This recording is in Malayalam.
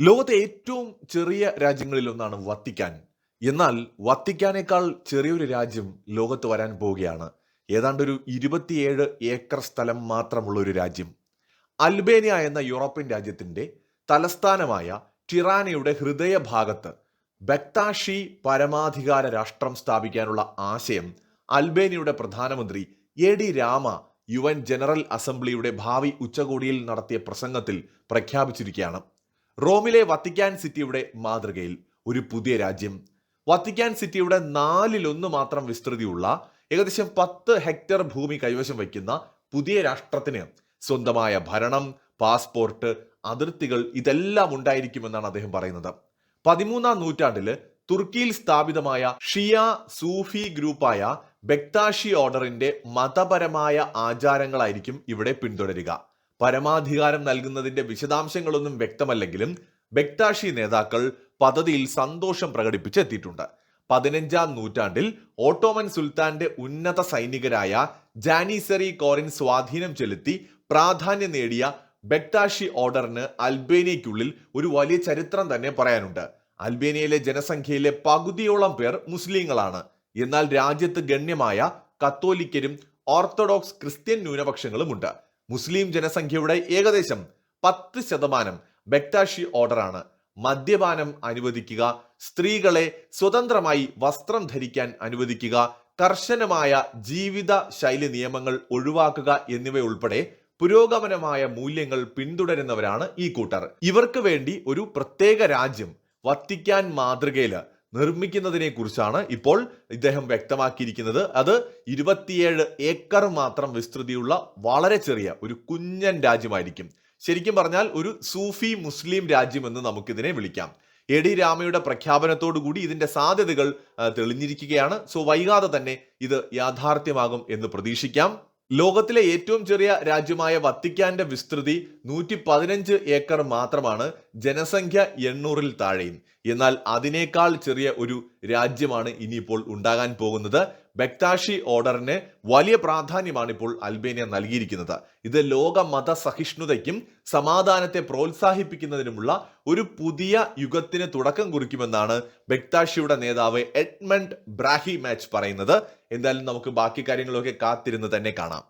ലോകത്തെ ഏറ്റവും ചെറിയ രാജ്യങ്ങളിൽ ഒന്നാണ് വത്തിക്കാൻ. എന്നാൽ വത്തിക്കാനേക്കാൾ ചെറിയൊരു രാജ്യം ലോകത്ത് വരാൻ പോവുകയാണ്. ഏതാണ്ട് ഒരു ഇരുപത്തിയേഴ് ഏക്കർ സ്ഥലം മാത്രമുള്ള ഒരു രാജ്യം. അൽബേനിയ എന്ന യൂറോപ്യൻ രാജ്യത്തിന്റെ തലസ്ഥാനമായ ടിറാനയുടെ ഹൃദയഭാഗത്ത് ബക്താഷി പരമാധികാര രാഷ്ട്രം സ്ഥാപിക്കാനുള്ള ആശയം അൽബേനിയയുടെ പ്രധാനമന്ത്രി Edi Rama U N general അസംബ്ലിയുടെ ഭാവി ഉച്ചകോടിയിൽ നടത്തിയ പ്രസംഗത്തിൽ പ്രഖ്യാപിച്ചിരിക്കുകയാണ്. റോമിലെ വത്തിക്കാൻ സിറ്റിയുടെ മാതൃകയിൽ ഒരു പുതിയ രാജ്യം. വത്തിക്കാൻ സിറ്റിയുടെ നാലിലൊന്ന് മാത്രം വിസ്തൃതിയുള്ള ഏകദേശം പത്ത് ഹെക്ടർ ഭൂമി കൈവശം വയ്ക്കുന്ന പുതിയ രാഷ്ട്രത്തിന് സ്വന്തമായ ഭരണം പാസ്പോർട്ട് അതിർത്തികൾ ഇതെല്ലാം ഉണ്ടായിരിക്കുമെന്നാണ് അദ്ദേഹം പറയുന്നത്. പതിമൂന്നാം നൂറ്റാണ്ടിൽ തുർക്കിയിൽ സ്ഥാപിതമായ ഷിയ സൂഫി ഗ്രൂപ്പായ ബെക്താഷി ഓർഡറിന്റെ മതപരമായ ആചാരങ്ങളായിരിക്കും ഇവിടെ പിന്തുടരുക. പരമാധികാരം നൽകുന്നതിന്റെ വിശദാംശങ്ങളൊന്നും വ്യക്തമല്ലെങ്കിലും ബെക്താഷി നേതാക്കൾ പദ്ധതിയിൽ സന്തോഷം പ്രകടിപ്പിച്ചെത്തിയിട്ടുണ്ട്. പതിനഞ്ചാം നൂറ്റാണ്ടിൽ ഓട്ടോമൻ സുൽത്താന്റെ ഉന്നത സൈനികരായ ജാനിസറി കോറിൻ സ്വാധീനം ചെലുത്തി പ്രാധാന്യം നേടിയ ബെക്താഷി ഓർഡറിന് അൽബേനിയയ്ക്കുള്ളിൽ ഒരു വലിയ ചരിത്രം തന്നെ പറയാനുണ്ട്. അൽബേനിയയിലെ ജനസംഖ്യയിലെ പകുതിയോളം പേർ മുസ്ലിങ്ങളാണ്. എന്നാൽ രാജ്യത്ത് ഗണ്യമായ കത്തോലിക്കരും ഓർത്തഡോക്സ് ക്രിസ്ത്യൻ ന്യൂനപക്ഷങ്ങളുമുണ്ട്. മുസ്ലിം ജനസംഖ്യയുടെ ഏകദേശം പത്ത് ശതമാനം ബെക്താഷി ഓർഡറാണ്. മദ്യപാനം അനുവദിക്കുക സ്ത്രീകളെ സ്വതന്ത്രമായി വസ്ത്രം ധരിക്കാൻ അനുവദിക്കുക കർശനമായ ജീവിത ശൈലി നിയമങ്ങൾ ഒഴിവാക്കുക എന്നിവയുൾപ്പെടെ പുരോഗമനമായ മൂല്യങ്ങൾ പിന്തുടരുന്നവരാണ് ഈ കൂട്ടർ. ഇവർക്ക് വേണ്ടി ഒരു പ്രത്യേക രാജ്യം വത്തിക്കാൻ മാതൃകയിൽ നിർമ്മിക്കുന്നതിനെ കുറിച്ചാണ് ഇപ്പോൾ ഇദ്ദേഹം വ്യക്തമാക്കിയിരിക്കുന്നത്. അത് ഇരുപത്തിയേഴ് ഏക്കർ മാത്രം വിസ്തൃതിയുള്ള വളരെ ചെറിയ ഒരു കുഞ്ഞൻ രാജ്യമായിരിക്കും. ശരിക്കും പറഞ്ഞാൽ ഒരു സൂഫി മുസ്ലിം രാജ്യം എന്ന് നമുക്കിതിനെ വിളിക്കാം. എ ഡി രാമയുടെ പ്രഖ്യാപനത്തോടു കൂടി ഇതിന്റെ സാധ്യതകൾ തെളിഞ്ഞിരിക്കുകയാണ്. സോ വൈകാതെ തന്നെ ഇത് യാഥാർത്ഥ്യമാകും എന്ന് പ്രതീക്ഷിക്കാം. ലോകത്തിലെ ഏറ്റവും ചെറിയ രാജ്യമായ വത്തിക്കാന്റെ വിസ്തൃതി നൂറ്റി പതിനഞ്ച് ഏക്കർ മാത്രമാണ് ജനസംഖ്യ എണ്ണൂറിൽ താഴെയും. എന്നാൽ അതിനേക്കാൾ ചെറിയ ഒരു രാജ്യമാണ് ഇനിയിപ്പോൾ ഉണ്ടാകാൻ പോകുന്നത്. ബെക്താഷി ഓർഡറിന് വലിയ പ്രാധാന്യമാണ് ഇപ്പോൾ അൽബേനിയ നൽകിയിരിക്കുന്നത്. ഇത് ലോക മത സഹിഷ്ണുതയ്ക്കും സമാധാനത്തെ പ്രോത്സാഹിപ്പിക്കുന്നതിനുമുള്ള ഒരു പുതിയ യുഗത്തിന് തുടക്കം കുറിക്കുമെന്നാണ് ബക്താഷിയുടെ നേതാവ് എഡ്മണ്ട് ബ്രാഹി മാച്ച് പറയുന്നത്. എന്തായാലും നമുക്ക് ബാക്കി കാര്യങ്ങളൊക്കെ കാത്തിരുന്ന് തന്നെ കാണാം.